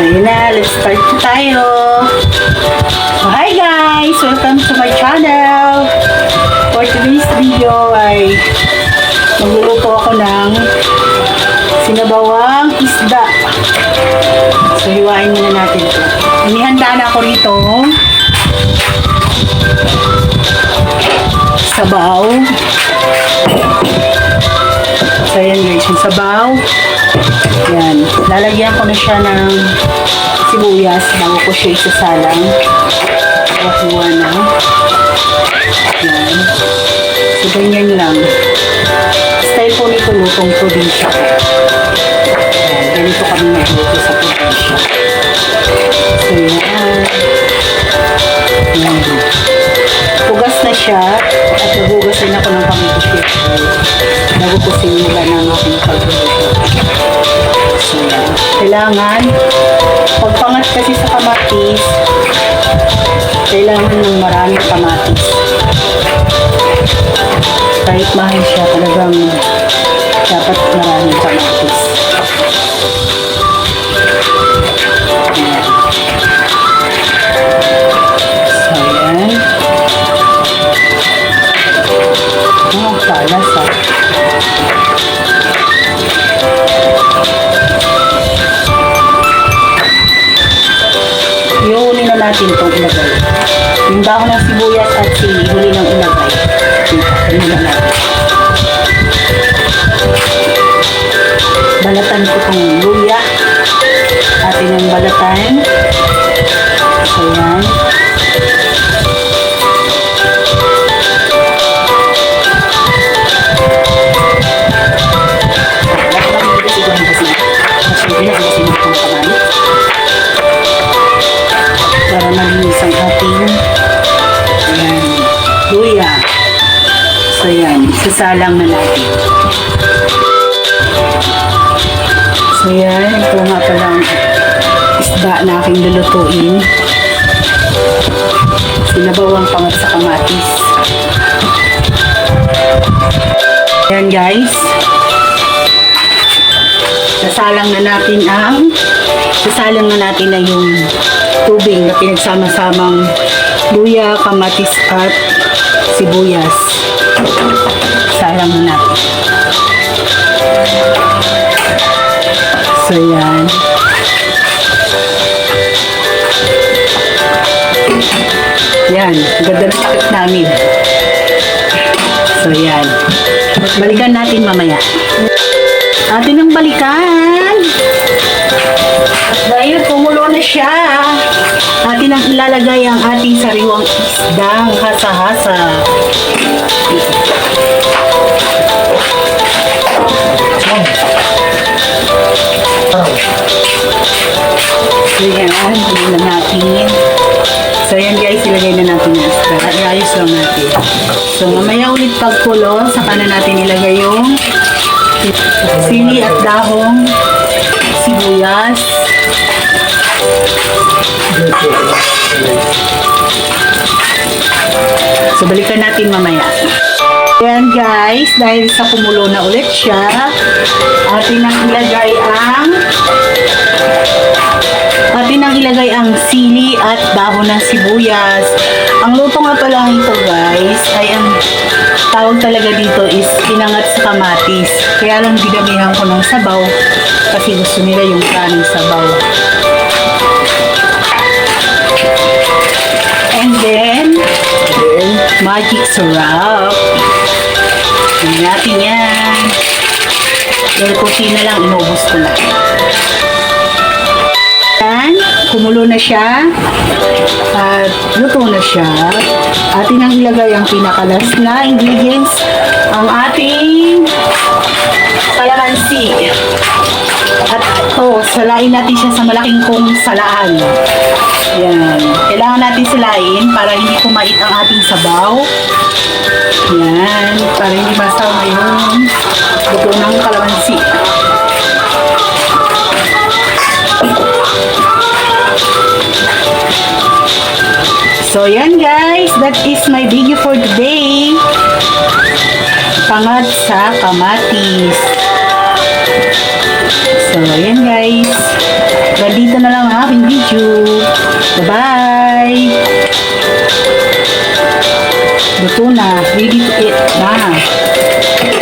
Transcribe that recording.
Yun na, let's start tayo. So, hi guys! Welcome to my channel. For today's video ay magluluto ako ng sinabawang isda. So, hiwain muna natin ito. Inihanda na ako rito. Sabaw. Ayan guys, yung sabaw. Yan. Lalagyan ko na siya ng sibuyas bago ko siya isasalang. Kakuha na. Yan. So, ganyan lang. Style po nito, lutong probinsya ko. Bago ko sinula ng aking pagluluto. So. Kailangan, pagpangat kasi sa kamatis, kailangan ng maraming kamatis. Kahit mahal siya, talagang dapat maraming kamatis. Yung dahon ng sibuyas at sili, huli ng ilagay. Huli na natin. Balatan ko itong luya. Atin ang balatan. So, So yan, sasalang na natin. So yan, ito nga pala ang isda na aking lulutuin. Sinabawang pangat sa kamatis. Yan guys. Sasalang na natin ang sasalang na natin na yung tubig na pinagsama-samang luya, kamatis at sibuyas. Salang na natin. So, yan. Yan. Ganda ng takip namin. So, yan. Balikan natin mamaya. Atin ang balikan. At dahil kumulo na siya, atin ang ilalagay ang ating sariwang isdang hasa-hasa. So yan, ilagay na natin. So yan guys, ilagay na natin yung isda. At lang natin. So mamaya ulit pagkulo, saka na natin ilagay yung sili at dahong sibuyas. So, balikan natin mamaya. Ayan guys, dahil sa kumulo na ulit siya, atin ang ilagay ang atin ang ilagay ang sili at dahon ng sibuyas. Ang luto nga pala ito guys, ay ang tawag talaga dito is pinangat sa kamatis. Kaya lang dinamihan ko ng sabaw kasi gusto nila yung kaning sabaw. Magic syrup. Tingnan natin yan. Dahil kunti na lang, inubos ko na. Yan, kumulo na siya. At luto na siya. Atin ang ilagay ang pinakalas na ingredients. Ang ating kalamansi. At ito, salain natin siya sa malaking kong salaan. Yan. Kailangan natin salain para hindi kumait ang ating sabaw. Yan. Para hindi masawa yung buto ng kalamansi. So, yan guys. That is my video for today. Pangat sa kamatis. So, yan guys. Hanggang dito na lang ang aking video. Bye-bye! Luto na. Ready to eat na.